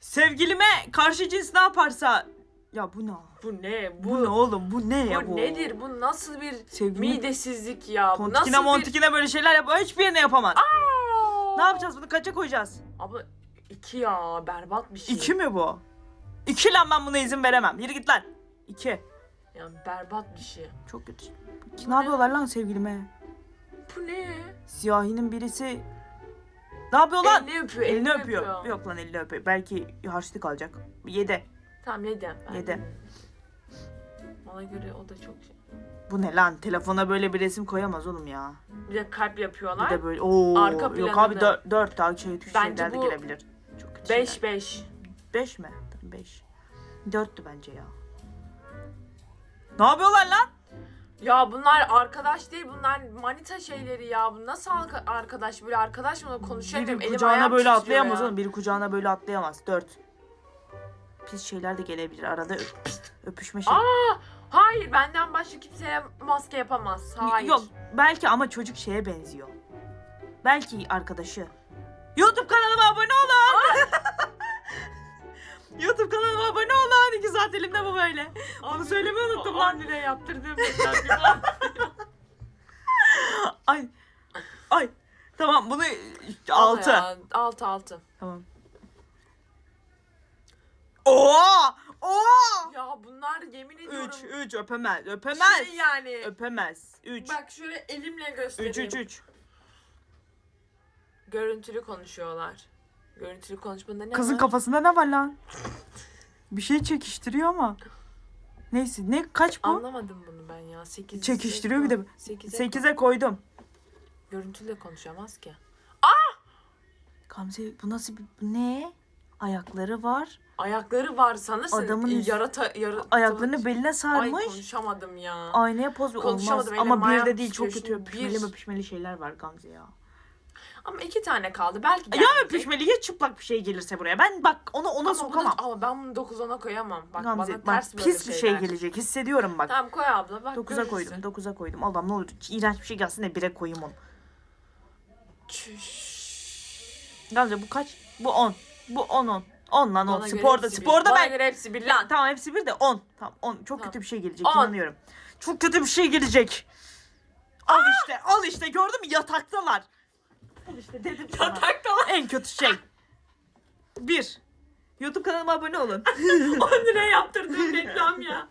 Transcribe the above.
Sevgilime karşı cins ne yaparsa... Ya bu ne? Bu ne? Bu, Bu, ne oğlum? Bu ne bu ya bu? nedir? Bu nasıl bir Sevgili midesizlik ya? Bu Tontikine nasıl bir... montikine böyle şeyler yap. Hiçbir yerine yapamaz. Aa! Ne yapacağız bunu? Kaça koyacağız? Abla iki ya berbat bir şey. İki mi bu? İki lan ben buna izin veremem. Yürü git lan. İki. Yani berbat bir şey. Çok kötü. Ne yapıyorlar lan sevgilime? Bu ne? Siyahinin birisi... Ne yapıyor lan? Elini öpüyor. Elini öpüyor. Yok lan elini öpüyor. Belki harçlık alacak. Yedi. Tamam yedi. Ben Yedi. Bana göre o da çok şey. Bu ne lan? Telefona böyle bir resim koyamaz oğlum ya. Bir de kalp Bir yapıyorlar. de böyle ooo. Arka Yok abi dört, dört daha şey Bence şeyler de bu gelebilir. Çok kötü Beş şeyler. beş. Beş mi? Beş. Dörttü bence ya. Ne yapıyorlar lan? Ya bunlar arkadaş değil bunlar manita şeyleri ya. Bu nasıl arka- arkadaş böyle arkadaş mı konuşamıyorum. Biri Elim kucağına ayağım böyle titriyor atlayamaz ya. oğlum. Biri kucağına böyle atlayamaz. Dört. Pis şeyler de gelebilir. Arada öp- öpüşme şey. Aa, hayır benden başka kimseye maske yapamaz. Hayır. Yok belki ama çocuk şeye benziyor. Belki arkadaşı. YouTube kanalıma abone olun. Saat elimde bu böyle. Onu söylemeyi unuttum lan. 10 lira yaptırdım. Ay. Ay. Tamam bunu altı. Altı altı. Tamam. Oo! Oo! Ya bunlar yemin ediyorum. Üç, üç öpemez. Öpemez. Şey yani. Öpemez. Üç. Bak şöyle elimle Üç, göstereyim. üç, üç. Görüntülü konuşuyorlar. Görüntülü konuşmada ne Kızın var? kafasında ne var lan? Bir şey çekiştiriyor ama. Neyse ne kaç bu? Anlamadım bunu ben ya. 8 Çekiştiriyor bir de. 8'e 8'e koydum. Görüntülü konuşamaz ki. Gamze bu nasıl bir ne? Ayakları var. Ayakları var sanırsın. Adamın üst- yarata, yara, Ayaklarını beline Ay sarmış. konuşamadım ya. Aynaya poz olmaz. Konuşamadım, elim Ama bir ayağım de değil çok titriyor kötü öpüşmeli Bir- öpüşmeli şeyler var Gamze ya. Ama iki tane kaldı. Belki Ya gelmeyecek. ya çıplak bir şey gelirse buraya. Ben bak onu ona Ama, sokamam. bunu, ama ben bunu 9 10'a koyamam. Bak Gamze bana bak ters böyle pis bir şey şeyler. gelecek hissediyorum bak. Tamam koy abla bak 9'a görürsün. koydum 9'a koydum. Allah'ım ne olur iğrenç bir şey gelsin de 1'e koyayım onu. Çüş. Gamze bu kaç? Bu 10. Bu 10 10. 10 lan 10. Bana göre Sporda hepsi bir. sporda Bana ben göre hepsi bir lan. tamam hepsi bir de 10. Tamam 10. Çok kötü bir şey gelecek On. inanıyorum. Çok kötü bir şey gelecek. Al işte al işte gördün mü yataktalar. Al işte dedim sana. Yataktalar. En kötü şey. Bir. YouTube kanalıma abone olun. 10 lira yaptırdığım reklam ya.